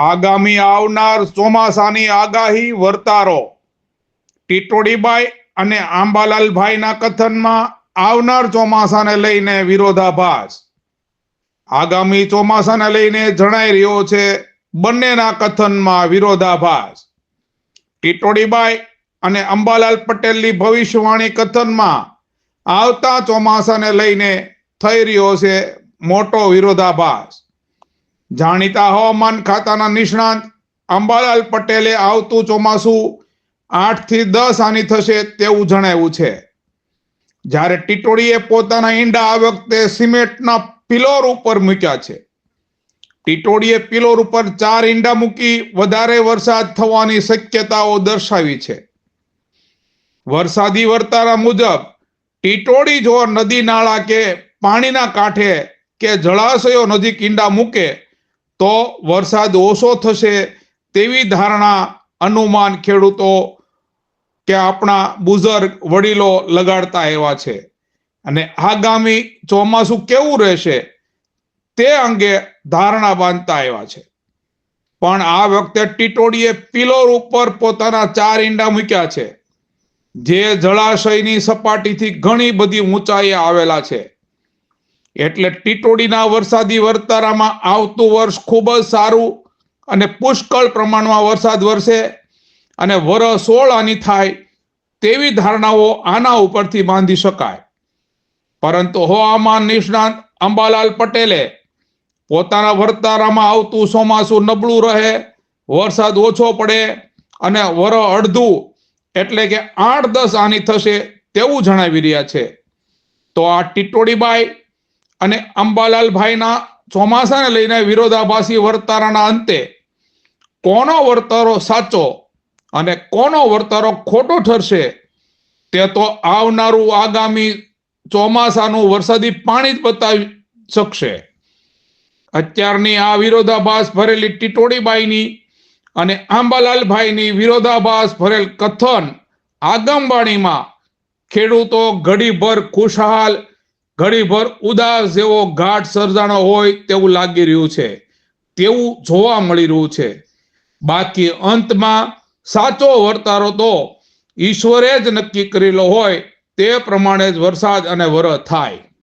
આગામી આવનાર ચોમાસાની આગાહી વર્તારો. ટીટોડીબાઈ અને આંબાલાલભાઈના કથનમાં આવનાર ચોમાસાને લઈને વિરોધાભાસ. આગામી ચોમાસાને લઈને જણાઈ રહ્યો છે બંનેના કથનમાં વિરોધાભાસ. ટીટોડીબાઈ અને અંબાલાલ પટેલની ભવિષ્યવાણી કથનમાં આવતા ચોમાસાને લઈને થઈ રહ્યો છે મોટો વિરોધાભાસ. જાણીતા હવામાન ખાતાના નિષ્ણાંત. અંબાલાલ પટેલે આવતું ચોમાસું આઠથી દસ આની થશે તેવું જણાવ્યું છે. જ્યારે ટીટોડીએ પોતાના ઈંડા આ વખતે સિમેન્ટના પિલોર ઉપર મૂક્યા છે. ટીટોડીએ પિલોર ઉપર ચાર ઈંડા મૂકી વધારે વરસાદ થવાની શક્યતાઓ દર્શાવી છે. વરસાદી વર્તારા મુજબ ટીટોડી જો નદી નાળા કે પાણીના કાંઠે કે જળાશયો નજીક ઈંડા મૂકે તો વરસાદ ઓછો થશે તેવી ધારણા અનુમાન ખેડૂતો કે આપણા બુઝુર્ગ વડીલો લગાડતા એવા છે. અને આગામી ચોમાસું કેવું રહેશે તે અંગે ધારણા બાંધતા એવા છે. પણ આ વખતે ટીટોડીએ પિલોર ઉપર પોતાના ચાર ઈંડા મૂક્યા છે. જે જળાશયની સપાટીથી ઘણી બધી ઊંચાઈએ આવેલા છે. એટલે ટીટોડીના વરસાદી વર્તારામાં આવતું વર્ષ ખૂબ જ સારું અને પુષ્કળ પ્રમાણમાં વરસાદ વરસે અને વર સોળ આની થાય તેવી ધારણાઓ આના ઉપરથી બાંધી શકાય. પરંતુ હવામાન નિષ્ણાંત અંબાલાલ પટેલે પોતાના વર્તારામાં આવતું ચોમાસું નબળું રહે, વરસાદ ઓછો પડે અને વર અડધું એટલે કે આઠ દસ આની થશે તેવું જણાવી રહ્યા છે. તો આ ટીટોડીબાઈ અને અંબાલાલભાઈના ચોમાસાને લઈને વિરોધાભાસી વર્તારાના અંતે કોનો વર્તારો સાચો અને કોનો વર્તારો ખોટો ઠરશે તે તો આવનારું આગામી ચોમાસાનું વરસાદી પાણી જ બતાવી શકશે. અત્યારની આ વિરોધાભાસ ભરેલી ટીટોડીબાઈની અને આંબાલાલભાઈની વિરોધાભાસ ભરેલ કથન આગમવાણીમાં ખેડૂતો ઘડીભર ખુશહાલ ઘડીભર ઉદાસ જેવો ઘાટ સર્જાણો હોય તેવું લાગી રહ્યું છે. તેવું જોવા મળી રહ્યું છે. બાકી અંતમાં સાચો વર્તારો તો ઈશ્વરે જ નક્કી કરેલો હોય તે પ્રમાણે જ વરસાદ અને વર થાય.